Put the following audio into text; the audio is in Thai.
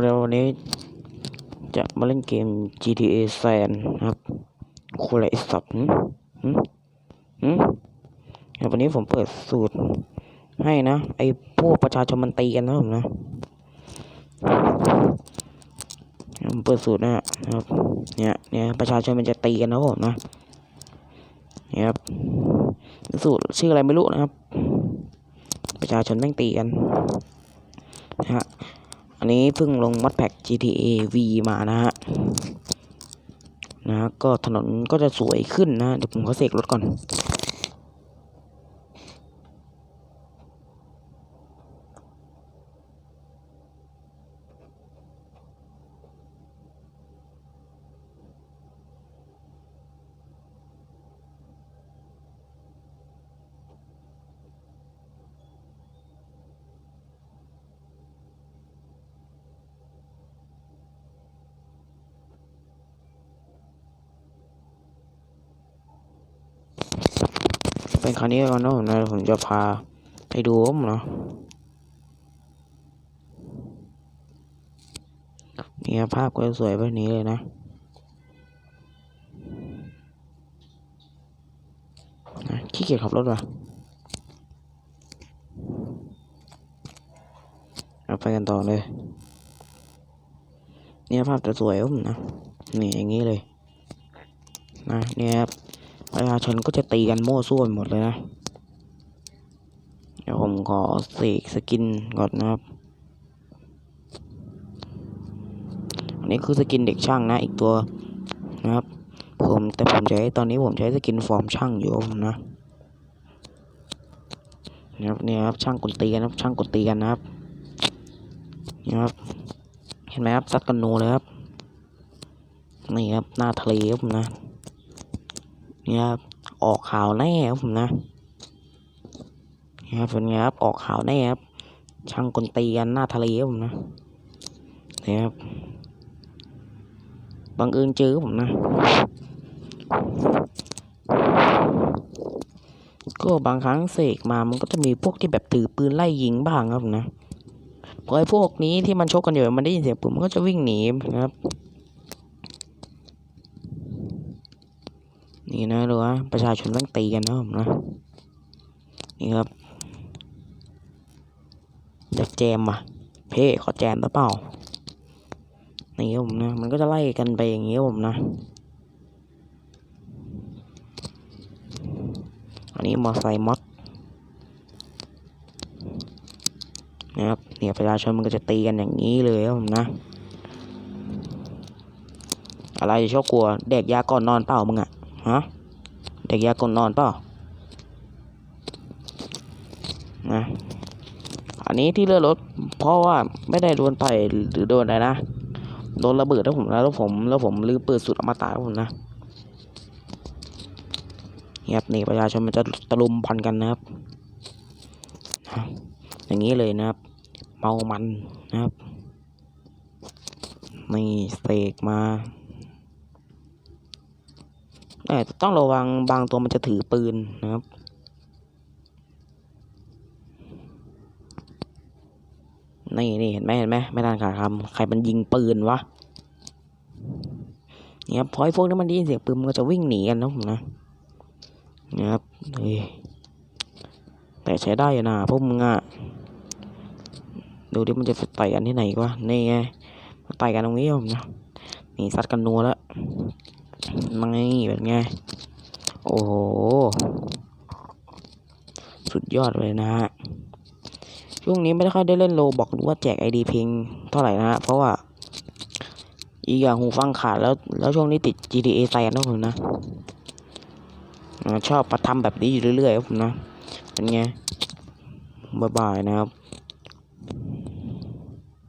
วันนี้วันนี้จะมาเล่นเกม GTA San นครับคอะไรสัตว์หืมหืมหืมครับวันนี้ผมเปิดสูตร ให้นะ ไอ้พวกประชาชนมันตีกันนะผมนะผมเปิดสูตรนะครับ เนี่ยเนี่ยประชาชนมันจะตีกันนะผมนะนี่ครับสูตรชื่ออะไรไม่รู้นะครับ ประชาชนแม่งตีกันนะฮะ อันนี้เพิ่งลงมัดแพ็ก GTA V มานะฮะนะก็ถนนก็จะสวยขึ้นนะเดี๋ยวผมขอเสกรถก่อน เป็นคราวนี้ก่อนเนอะนะผมจะพาไปดูผมเนาะเนี่ยภาพก็สวยแบบนี้เลยนะนะขี้เกียจขับรถว่ะเราไปกันต่อเลย เนี่ยภาพจะสวยผมนะนี่อย่างนี้เลยนะเนี่ยครับ ประชาชนก็จะตีกันโม่ส่วนหมดเลยนะ เดี๋ยวผมขอเสกสกินก่อนนะครับ อันนี้คือสกินเด็กช่างนะ อีกตัวนะครับ ผมแต่ผมใช้ตอนนี้ผมใช้สกินฟอร์มช่างอยู่ผมนะนะครับเนี่ยครับช่างกดตีกันครับช่างกดตีกันนะครับนี่ครับ เห็นไหมครับซัดกันโนเลยครับนี่ครับหน้าทะเลครับผมนะ นี่ยครับออกข่าวแน่ครับผมนะเนี่ยครับเป็นไงครับออกข่าวแน่ครับช่างกลตีกันหน้าทะเลครับผมนะเนี่ยครับบังเอิญเจอผมนะ ก็บางครั้งเสกมามันก็จะมีพวกที่แบบถือปืนไล่ยิงบ้างครับผมนะพอไอ้พวกนี้ที่มันชกกันอยู่มันได้ยินเสียงปืนมันก็จะวิ่งหนีนะครับ นี่นะดูว่าประชาชนต้องตีกันนะผมนะ นี่ครับอยากแจมอะ เพ่ขอแจมหรือเปล่า นี่ผมนะ มันก็จะไล่กันไปอย่างนี้ผมนะ อันนี้มอไซค์มอดนะครับ เนี่ยประชาชนมันก็จะตีกันอย่างนี้เลยครับผมนะ อะไรจะชอบกลัวเด็กยาก่อนนอนเปล่ามึงอะ ฮะเด็กยากลนอนเปล่านะอันนี้ที่เลื่อนรถเพราะว่าไม่ได้โดนต่อยหรือโดนอะไรนะโดนระเบิดแล้วผมแล้วผมแล้วผมลืมเปิดสุดอมตะครับผมนะเงียบนี่ประชาชนมันจะตะลุมบอลกันนะครับอย่างนี้เลยนะครับ เมามันนะครับ นี่เสกมา แต่ต้องระวังบางตัวมันจะถือปืนนะครับ นี่นี่เห็นไหมเห็นไหมไม่ทันขาดคำใครมันยิงปืนวะเนี่ยพอไอ้พวกนี้มันได้ยินเสียงปืนมันก็จะวิ่งหนีกันนะผมนะเนี่ยครับแต่ใช้ได้อยู่นะพวกมึงอะดูดิมันจะต่อยกันที่ไหนวะนี่ไงมันต่อยกันตรงนี้ผมนะนี่ซัดกันนัวแล้ว ไม่เป็นไง โอ้โห สุดยอดเลยนะฮะ ช่วงนี้ไม่ได้ค่อยได้เล่นโลบอกหรือว่าแจกไอดีเพลงเท่าไหร่นะฮะ เพราะว่า อีกอย่างหูฟังขาดแล้ว แล้วช่วงนี้ติด GTA แซนนะผมนะ ชอบมาทำแบบนี้อยู่เรื่อยๆครับผมนะ เป็นไง บ๊ายบายนะครับ